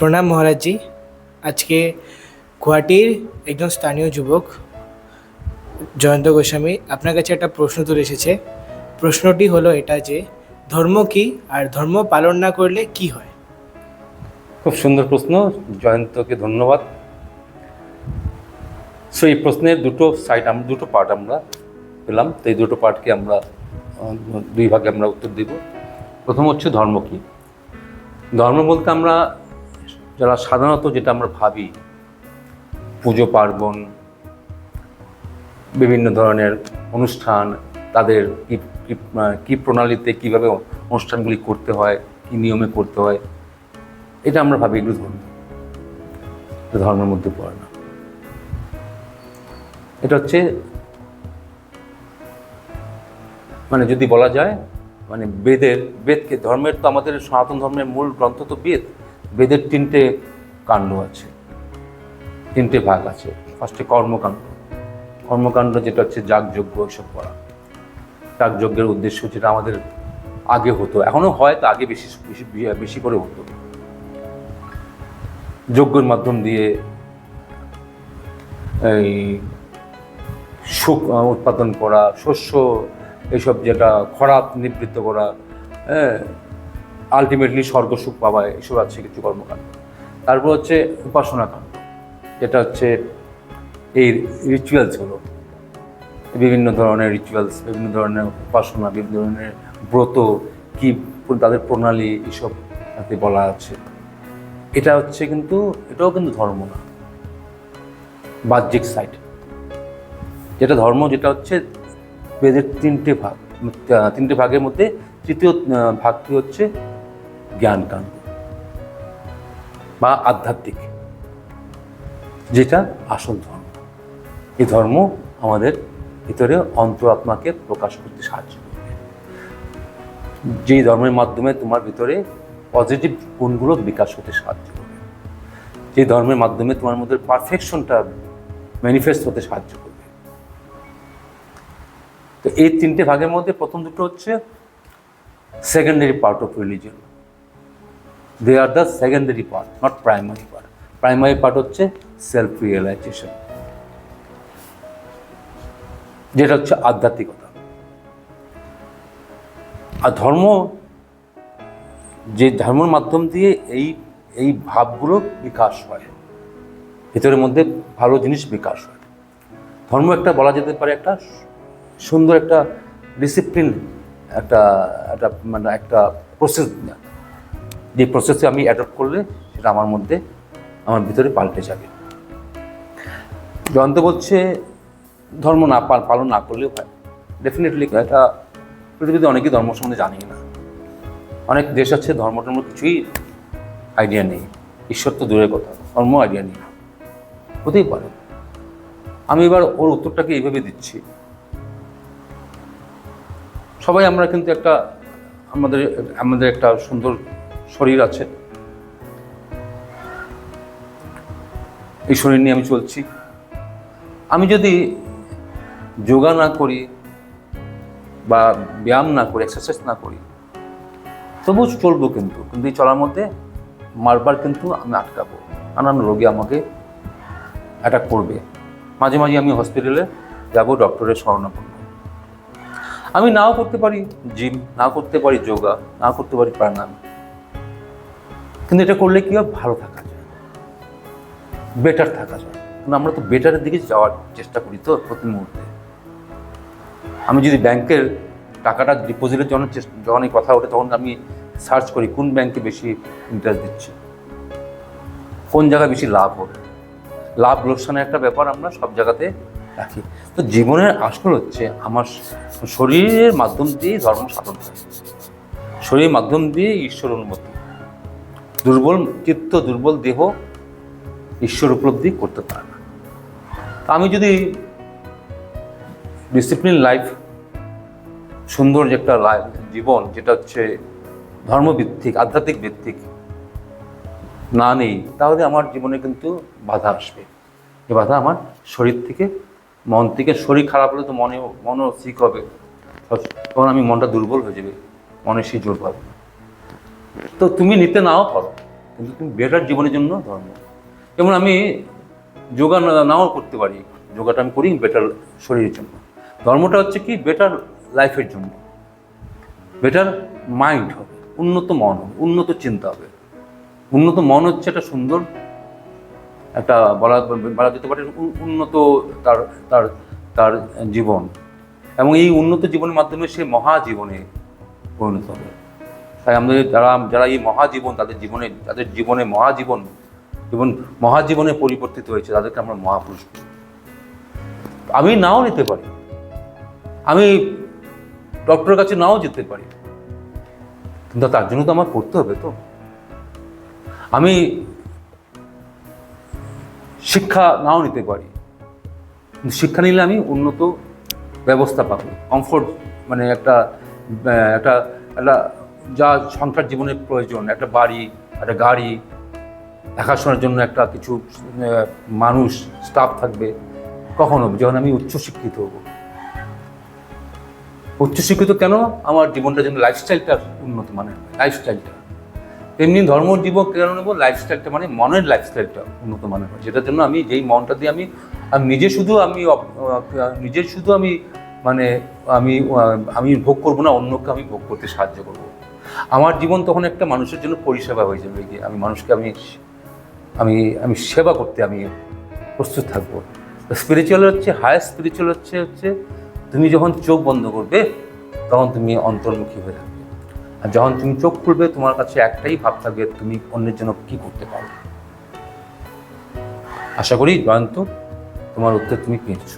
প্রণাম মহারাজজি। আজকে গুয়াহাটির একজন স্থানীয় যুবক, জয়ন্ত গোস্বামী, আপনার কাছে একটা প্রশ্ন তুলে এসেছে। প্রশ্নটি হলো এটা যে, ধর্ম কি আর ধর্ম পালন না করলে কি হয়? খুব সুন্দর প্রশ্ন, জয়ন্তকে ধন্যবাদ। সো এই প্রশ্নের দুটো সাইড আমরা দুটো পার্ট আমরা পেলাম। তো এই দুটো পার্টকে আমরা দুই ভাগে আমরা উত্তর দিব। প্রথম হচ্ছে ধর্ম কি? ধর্ম বলতে আমরা যারা সাধারণত যেটা আমরা ভাবি, পুজো পার্বণ, বিভিন্ন ধরনের অনুষ্ঠান, তাদের কি প্রণালীতে কীভাবে অনুষ্ঠানগুলি করতে হয়, কী নিয়মে করতে হয়, এটা আমরা ভাবি এগুলো ধর্ম। ধর্মের মধ্যে পড়ে না। এটা হচ্ছে মানে যদি বলা যায় মানে বেদের, বেদকে, ধর্মের তো আমাদের সনাতন ধর্মের মূল গ্রন্থ তো বেদ। বেদের তিনটে কাণ্ড আছে, তিনটে ভাগ আছে। ফার্স্টে কর্মকাণ্ড। কর্মকাণ্ড যেটা হচ্ছে যাগযজ্ঞ এসব করা। যাগযজ্ঞের উদ্দেশ্য যেটা আমাদের আগে হতো, এখনও হয় তো আগে বেশি বেশি বেশি করে হতো। যজ্ঞের মাধ্যম দিয়ে এই সুখ উৎপাদন করা, শস্য এসব যেটা খরাপ নিবৃত্ত করা হ্যাঁ আলটিমেটলি স্বর্গসুখ পাওয়া এসব আছে কিছু কর্মকাণ্ড। তারপর হচ্ছে উপাসনা কাণ্ড, যেটা হচ্ছে এই রিচুয়ালস হলো। বিভিন্ন ধরনের রিচুয়ালস বিভিন্ন ধরনের উপাসনা, বিভিন্ন ধরনের ব্রত, কি তাদের প্রণালী এসব তাতে বলা আছে। এটা হচ্ছে কিন্তু, এটাও কিন্তু ধর্ম না। বাহ্যিক সাইড যেটা ধর্ম, যেটা হচ্ছে বেদের তিনটে ভাগ। তিনটে ভাগের মধ্যে তৃতীয় ভাগটি হচ্ছে জ্ঞানকাণ্ড বা আধ্যাত্মিক। যেটা আসল ধর্ম। এই ধর্ম আমাদের ভিতরে অন্তর আত্মাকে প্রকাশ করতে সাহায্য করবে। যেই ধর্মের মাধ্যমে তোমার ভিতরে পজিটিভ গুণগুলো বিকাশ হতে সাহায্য করবে। যে ধর্মের মাধ্যমে তোমার মধ্যে পারফেকশনটা ম্যানিফেস্ট হতে সাহায্য করবে। তো এই তিনটে ভাগের মধ্যে প্রথম দুটো হচ্ছে secondary part of religion they are the secondary part not primary part primary part হচ্ছে সেলফ রিয়েলাইজেশন যেটা হচ্ছে আধ্যাত্মিকতা। আর ধর্ম, যে ধর্মের মাধ্যম দিয়ে এই এই ভাবগুলো বিকাশ হয়। ভিতরের মধ্যে ভালো জিনিস বিকাশ হয়। ধর্ম একটা বলা যেতে পারে একটা সুন্দর একটা ডিসিপ্লিন একটা একটা মানে একটা প্রসেস যে প্রসেসে আমি অ্যাডপ্ট করলে সেটা আমার মধ্যে, আমার ভিতরে পাল্টে যাবে। জয়ন্ত বলছে, ধর্ম না পাল- পালন না করলেও হয়। ডেফিনেটলি এটা পৃথিবীতে অনেকেই ধর্ম সম্বন্ধে জানি না। অনেক দেশ আছে, ধর্ম টর্ম কিছুই আইডিয়া নেই। ঈশ্বর তো দূরের কথা, ধর্ম আইডিয়া নেই। হতেই পারে। আমি এবার ওর উত্তরটাকে এইভাবে দিচ্ছি। সবাই আমরা কিন্তু একটা, আমাদের আমাদের একটা সুন্দর শরীর আছে। এই শরীর নিয়ে আমি চলছি। আমি যদি যোগা না করি বা ব্যায়াম না করি এক্সারসাইজ না করি তবু চলবো কিন্তু। কিন্তু এই চলার মধ্যে মারবার কিন্তু আমি আটকাবো। নানান রোগী আমাকে অ্যাটাক করবে। মাঝে মাঝে আমি হসপিটালে যাব ডক্টরের শরণাপন্ন আমি নাও করতে পারি জিম না করতে পারি যোগা না করতে পারি প্রাণায়াম। কিন্তু এটা করলে কি হয়? ভালো থাকা যায়। বেটার থাকা যায়। কিন্তু আমরা তো বেটারের দিকে যাওয়ার চেষ্টা করি তো প্রতি মুহূর্তে। আমি যদি ব্যাংকের টাকাটা ডিপোজিটের জন্য যখন এই কথা ওঠে তখন আমি সার্চ করি কোন ব্যাংকে বেশি ইন্টারেস্ট দিচ্ছে। কোন জায়গায় বেশি লাভ হবে। লাভ লোকসানের একটা ব্যাপার আমরা সব জায়গাতে রাখি। তো জীবনের আসল হচ্ছে আমার শরীরের মাধ্যম দিয়েই ধর্ম সাধন হয়। শরীরের মাধ্যম দিয়ে ঈশ্বর অনুমতি দুর্বল চিত্ত, দুর্বল দেহ ঈশ্বর উপলব্ধি করতে পারে না। আমি যদি ডিসিপ্লিন লাইফ সুন্দর যে একটা লাইফ জীবন, যেটা হচ্ছে ধর্মভিত্তিক, আধ্যাত্মিক ভিত্তিক না নেই, তাহলে আমার জীবনে কিন্তু বাধা আসবে। এ বাধা আমার শরীর থেকে, মন থেকে। শরীর খারাপ হলে তো মনে মনও ঠিক হবে। তখন আমি মনটা দুর্বল হয়ে যাবে মনে সেই জোর পাবে। তো তুমি নিতে নাও পারো কিন্তু তুমি বেটার জীবনের জন্য ধর্ম যেমন আমি যোগা নাও করতে পারি। যোগাটা আমি করি বেটার শরীরের জন্য। ধর্মটা হচ্ছে কি, বেটার লাইফের জন্য। বেটার মাইন্ড হবে, উন্নত মন হবে, উন্নত চিন্তা হবে। উন্নত মন হচ্ছে একটা সুন্দর, একটা বলা বলা যেতে পারে উন্নত তার তার তার জীবন। এবং এই উন্নত জীবনের মাধ্যমে সে মহাজীবনে পরিণত হবে। তাই আমাদের যারা যারা এই মহাজীবন, তাদের জীবনে তাদের জীবনে মহাজীবন জীবন মহাজীবনে পরিবর্তিত হয়েছে, তাদেরকে আমরা মহাপুরুষ আমি নাও নিতে পারি। আমি ডক্টরের কাছে নাও যেতে পারি। কিন্তু তার জন্য তো আমার করতে হবে তো। আমি শিক্ষা নাও নিতে পারি। শিক্ষা নিলে আমি উন্নত ব্যবস্থা পাবো। কমফোর্ট মানে একটা একটা একটা যা সংসার জীবনের প্রয়োজন, একটা বাড়ি, একটা গাড়ি, দেখাশোনার জন্য একটা কিছু মানুষ স্টাফ থাকবে। কখন হবে যখন আমি উচ্চশিক্ষিত হব। উচ্চশিক্ষিত কেন? আমার জীবনটা যেন লাইফস্টাইলটা উন্নত মানের লাইফস্টাইলটা তেমনি ধর্ম জীবন কেন নেব লাইফস্টাইলটা মানে মনের লাইফস্টাইলটা উন্নত মানের হয়। যেটার জন্য আমি যেই মনটা দিয়ে আমি আমি নিজে শুধু আমি নিজে শুধু আমি মানে আমি আমি ভোগ করব না, অন্যকে আমি ভোগ করতে সাহায্য করব। আমার জীবন তখন একটা মানুষের জন্য পরিষেবা হয়ে যাবে গিয়ে। আমি মানুষকে আমি আমি আমি সেবা করতে আমি প্রস্তুত থাকব। স্পিরিচুয়াল হচ্ছে হায়ার স্পিরিচুয়াল হচ্ছে হচ্ছে তুমি যখন চোখ বন্ধ করবে, তখন তুমি অন্তর্মুখী হয়ে থাকবে। আর যখন তুমি চোখ খুলবে, তোমার কাছে একটাই ভাব থাকবে, তুমি অন্যের জন্য কি করতে পারো আশা করি জয়ন্ত, তোমার উত্তর তুমি পেয়েছ।